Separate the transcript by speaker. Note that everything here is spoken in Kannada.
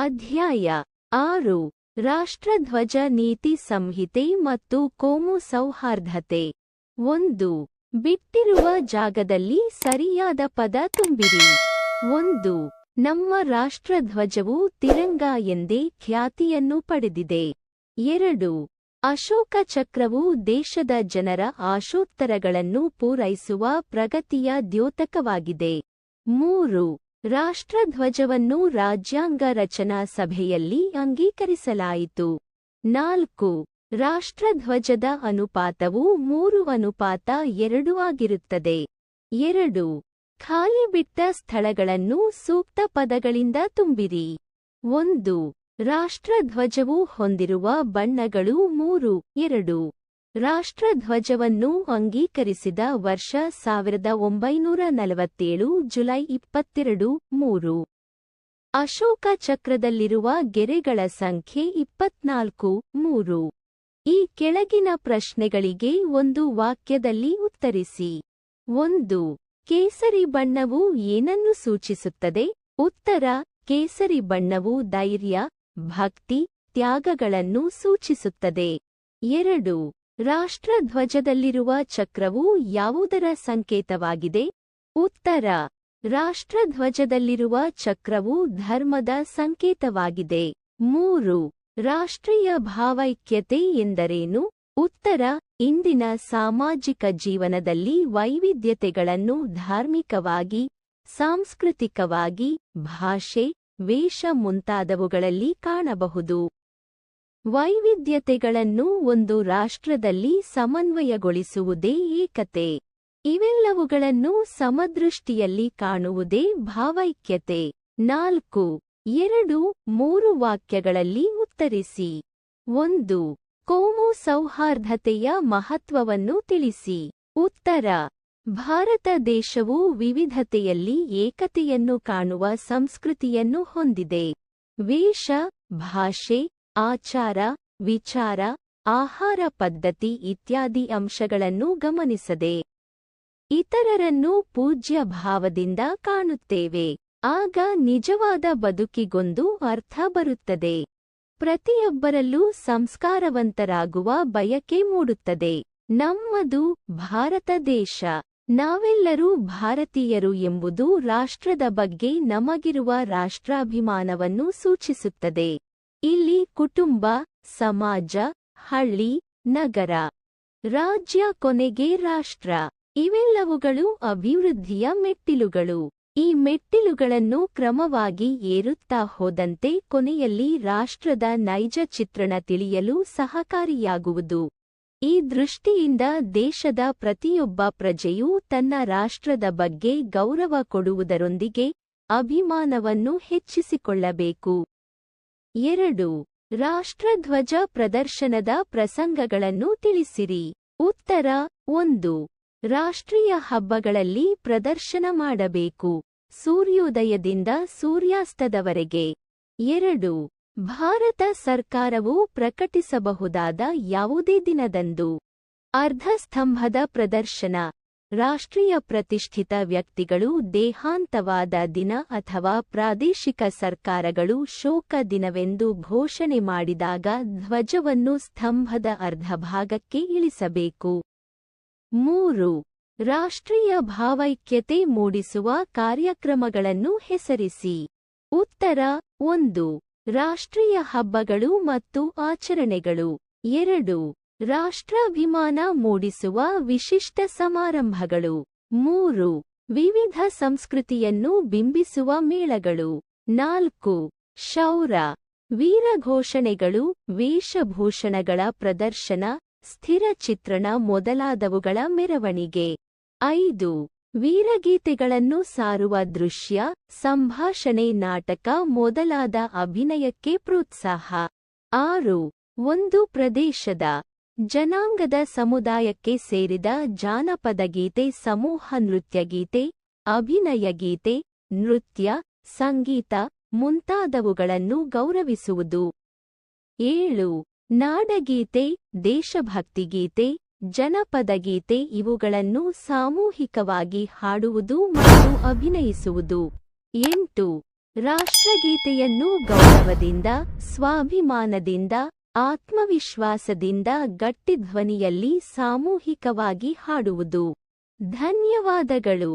Speaker 1: ಅಧ್ಯಾಯ ಆರು. ರಾಷ್ಟ್ರಧ್ವಜ ನೀತಿ ಸಂಹಿತೆ ಮತ್ತು ಕೋಮು ಸೌಹಾರ್ದತೆ ಒಂದು. ಬಿಟ್ಟಿರುವ ಜಾಗದಲ್ಲಿ ಸರಿಯಾದ ಪದ ತುಂಬಿರಿ. ಒಂದು. ನಮ್ಮ ರಾಷ್ಟ್ರಧ್ವಜವು ತಿರಂಗ ಎಂದೇ ಖ್ಯಾತಿಯನ್ನು ಪಡೆದಿದೆ. ಎರಡು. ಅಶೋಕ ಚಕ್ರವು ದೇಶದ ಜನರ ಆಶೋತ್ತರಗಳನ್ನು ಪೂರೈಸುವ ಪ್ರಗತಿಯ ದ್ಯೋತಕವಾಗಿದೆ. ಮೂರು. ರಾಷ್ಟ್ರಧ್ವಜವನ್ನು ರಾಜ್ಯಾಂಗ ರಚನಾ ಸಭೆಯಲ್ಲಿ ಅಂಗೀಕರಿಸಲಾಯಿತು. ನಾಲ್ಕು, ರಾಷ್ಟ್ರಧ್ವಜದ ಅನುಪಾತವು ಮೂರು ಅನುಪಾತ ಎರಡು ಆಗಿರುತ್ತದೆ. ಎರಡು ಖಾಲಿ ಬಿಟ್ಟ ಸ್ಥಳಗಳನ್ನು ಸೂಕ್ತ ಪದಗಳಿಂದ ತುಂಬಿರಿ. ಒಂದು, ರಾಷ್ಟ್ರಧ್ವಜವು ಹೊಂದಿರುವ ಬಣ್ಣಗಳು ಮೂರು, ಎರಡು. ರಾಷ್ಟ್ರಧ್ವಜವನ್ನು ಅಂಗೀಕರಿಸಿದ ವರ್ಷ ಸಾವಿರದ ಒಂಬೈನೂರ ನಲವತ್ತೇಳು, ಜುಲೈ ಇಪ್ಪತ್ತೆರಡು, ಮೂರು. ಅಶೋಕ ಚಕ್ರದಲ್ಲಿರುವ ಗೆರೆಗಳ ಸಂಖ್ಯೆ ಇಪ್ಪತ್ನಾಲ್ಕು, ಮೂರು. ಈ ಕೆಳಗಿನ ಪ್ರಶ್ನೆಗಳಿಗೆ ಒಂದು ವಾಕ್ಯದಲ್ಲಿ ಉತ್ತರಿಸಿ. ಒಂದು. ಕೇಸರಿ ಬಣ್ಣವು ಏನನ್ನು ಸೂಚಿಸುತ್ತದೆ? ಉತ್ತರ. ಕೇಸರಿ ಬಣ್ಣವು ಧೈರ್ಯ, ಭಕ್ತಿ, ತ್ಯಾಗಗಳನ್ನು ಸೂಚಿಸುತ್ತದೆ. ಎರಡು. ರಾಷ್ಟ್ರಧ್ವಜದಲ್ಲಿರುವ ಚಕ್ರವು ಯಾವುದರ ಸಂಕೇತವಾಗಿದೆ? ಉತ್ತರ. ರಾಷ್ಟ್ರಧ್ವಜದಲ್ಲಿರುವ ಚಕ್ರವು ಧರ್ಮದ ಸಂಕೇತವಾಗಿದೆ. ಮೂರು. ರಾಷ್ಟ್ರೀಯ ಭಾವೈಕ್ಯತೆ ಎಂದರೇನು? ಉತ್ತರ. ಇಂದಿನ ಸಾಮಾಜಿಕ ಜೀವನದಲ್ಲಿ ವೈವಿಧ್ಯತೆಗಳನ್ನು ಧಾರ್ಮಿಕವಾಗಿ, ಸಾಂಸ್ಕೃತಿಕವಾಗಿ, ಭಾಷೆ, ವೇಷ ಮುಂತಾದವುಗಳಲ್ಲಿ ಕಾಣಬಹುದು. ವೈವಿಧ್ಯತೆಗಳನ್ನು ಒಂದು ರಾಷ್ಟ್ರದಲ್ಲಿ ಸಮನ್ವಯಗೊಳಿಸುವುದೇ ಏಕತೆ. ಇವೆಲ್ಲವುಗಳನ್ನು ಸಮದೃಷ್ಟಿಯಲ್ಲಿ ಕಾಣುವುದೇ ಭಾವೈಕ್ಯತೆ. ನಾಲ್ಕು, ಎರಡು, ಮೂರು ವಾಕ್ಯಗಳಲ್ಲಿ ಉತ್ತರಿಸಿ. ಒಂದು, ಕೋಮು ಸೌಹಾರ್ದತೆಯ ಮಹತ್ವವನ್ನು ತಿಳಿಸಿ. ಉತ್ತರ, ಭಾರತ ದೇಶವು ವಿವಿಧತೆಯಲ್ಲಿ ಏಕತೆಯನ್ನು ಕಾಣುವ ಸಂಸ್ಕೃತಿಯನ್ನು ಹೊಂದಿದೆ. ವೇಷ, ಭಾಷೆ ಆಚಾರ, ವಿಚಾರ, ಆಹಾರ ಪದ್ಧತಿ ಇತ್ಯಾದಿ ಅಂಶಗಳನ್ನು ಗಮನಿಸದೆ ಇತರರನ್ನು ಪೂಜ್ಯ ಭಾವದಿಂದ ಕಾಣುತ್ತೇವೆ. ಆಗ ನಿಜವಾದ ಬದುಕಿಗೊಂದು ಅರ್ಥ ಬರುತ್ತದೆ. ಪ್ರತಿಯೊಬ್ಬರಲ್ಲೂ ಸಂಸ್ಕಾರವಂತರಾಗುವ ಬಯಕೆ ಮೂಡುತ್ತದೆ. ನಮ್ಮದು ಭಾರತ ದೇಶ. ನಾವೆಲ್ಲರೂ ಭಾರತೀಯರು ಎಂಬುದು ರಾಷ್ಟ್ರದ ಬಗ್ಗೆ ನಮಗಿರುವ ರಾಷ್ಟ್ರಾಭಿಮಾನವನ್ನು ಸೂಚಿಸುತ್ತದೆ. ಇಲ್ಲಿ ಕುಟುಂಬ, ಸಮಾಜ, ಹಳ್ಳಿ, ನಗರ, ರಾಜ್ಯ, ಕೊನೆಗೆ ರಾಷ್ಟ್ರ. ಇವೆಲ್ಲವುಗಳು ಅಭಿವೃದ್ಧಿಯ ಮೆಟ್ಟಿಲುಗಳು. ಈ ಮೆಟ್ಟಿಲುಗಳನ್ನು ಕ್ರಮವಾಗಿ ಏರುತ್ತಾ ಹೋದಂತೆ ಕೊನೆಯಲ್ಲಿ ರಾಷ್ಟ್ರದ ನೈಜ ಚಿತ್ರಣ ತಿಳಿಯಲು ಸಹಕಾರಿಯಾಗುವುದು. ಈ ದೃಷ್ಟಿಯಿಂದ ದೇಶದ ಪ್ರತಿಯೊಬ್ಬ ಪ್ರಜೆಯೂ ತನ್ನ ರಾಷ್ಟ್ರದ ಬಗ್ಗೆ ಗೌರವ ಕೊಡುವುದರೊಂದಿಗೆ ಅಭಿಮಾನವನ್ನು ಹೆಚ್ಚಿಸಿಕೊಳ್ಳಬೇಕು. ಎರಡು, ರಾಷ್ಟ್ರಧ್ವಜ ಪ್ರದರ್ಶನದ ಪ್ರಸಂಗಗಳನ್ನು ತಿಳಿಸಿರಿ. ಉತ್ತರ, ಒಂದು, ರಾಷ್ಟ್ರೀಯ ಹಬ್ಬಗಳಲ್ಲಿ ಪ್ರದರ್ಶನ ಮಾಡಬೇಕು. ಸೂರ್ಯೋದಯದಿಂದ ಸೂರ್ಯಾಸ್ತದವರೆಗೆ. ಎರಡು, ಭಾರತ ಸರ್ಕಾರವು ಪ್ರಕಟಿಸಬಹುದಾದ ಯಾವುದೇ ದಿನದಂದು. ಅರ್ಧಸ್ತಂಭದ ಪ್ರದರ್ಶನ. ರಾಷ್ಟ್ರೀಯ ಪ್ರತಿಷ್ಠಿತ ವ್ಯಕ್ತಿಗಳು ದೇಹಾಂತವಾದ ದಿನ ಅಥವಾ ಪ್ರಾದೇಶಿಕ ಸರ್ಕಾರಗಳು ಶೋಕ ದಿನವೆಂದು ಘೋಷಣೆ ಮಾಡಿದಾಗ ಧ್ವಜವನ್ನು ಸ್ತಂಭದ ಅರ್ಧಭಾಗಕ್ಕೆ ಇಳಿಸಬೇಕು. ಮೂರು. ರಾಷ್ಟ್ರೀಯ ಭಾವೈಕ್ಯತೆ ಮೂಡಿಸುವ ಕಾರ್ಯಕ್ರಮಗಳನ್ನು ಹೆಸರಿಸಿ. ಉತ್ತರ. ಒಂದು. ರಾಷ್ಟ್ರೀಯ ಹಬ್ಬಗಳು ಮತ್ತು ಆಚರಣೆಗಳು. ಎರಡು. ರಾಷ್ಟ್ರಾಭಿಮಾನ ಮೂಡಿಸುವ ವಿಶಿಷ್ಟ ಸಮಾರಂಭಗಳು. ಮೂರು, ವಿವಿಧ ಸಂಸ್ಕೃತಿಯನ್ನು ಬಿಂಬಿಸುವ ಮೇಳಗಳು. ನಾಲ್ಕು ಶೌರ ವೀರಘೋಷಣೆಗಳು, ವೇಷಭೂಷಣಗಳ ಪ್ರದರ್ಶನ, ಸ್ಥಿರ ಚಿತ್ರಣ ಮೊದಲಾದವುಗಳ ಮೆರವಣಿಗೆ. ಐದು, ವೀರಗೀತೆಗಳನ್ನು ಸಾರುವ ದೃಶ್ಯ, ಸಂಭಾಷಣೆ ನಾಟಕ ಮೊದಲಾದ ಅಭಿನಯಕ್ಕೆ ಪ್ರೋತ್ಸಾಹ. ಆರು, ಒಂದು ಪ್ರದೇಶದ ಜನಾಂಗದ ಸಮುದಾಯಕ್ಕೆ ಸೇರಿದ ಜಾನಪದ ಗೀತೆ, ಸಮೂಹ ನೃತ್ಯ ಗೀತೆ, ಅಭಿನಯ ಗೀತೆ, ನೃತ್ಯ, ಸಂಗೀತ ಮುಂತಾದವುಗಳನ್ನು ಗೌರವಿಸುವುದು. ಏಳು. ನಾಡಗೀತೆ ದೇಶಭಕ್ತಿಗೀತೆ ಜನಪದ ಗೀತೆ ಇವುಗಳನ್ನು ಸಾಮೂಹಿಕವಾಗಿ ಹಾಡುವುದು ಮತ್ತು ಅಭಿನಯಿಸುವುದು. ಎಂಟು. ರಾಷ್ಟ್ರಗೀತೆಯನ್ನು ಗೌರವದಿಂದ, ಸ್ವಾಭಿಮಾನದಿಂದ ಆತ್ಮವಿಶ್ವಾಸದಿಂದ ಗಟ್ಟಿಧ್ವನಿಯಲ್ಲಿ ಸಾಮೂಹಿಕವಾಗಿ ಹಾಡುವುದು. ಧನ್ಯವಾದಗಳು.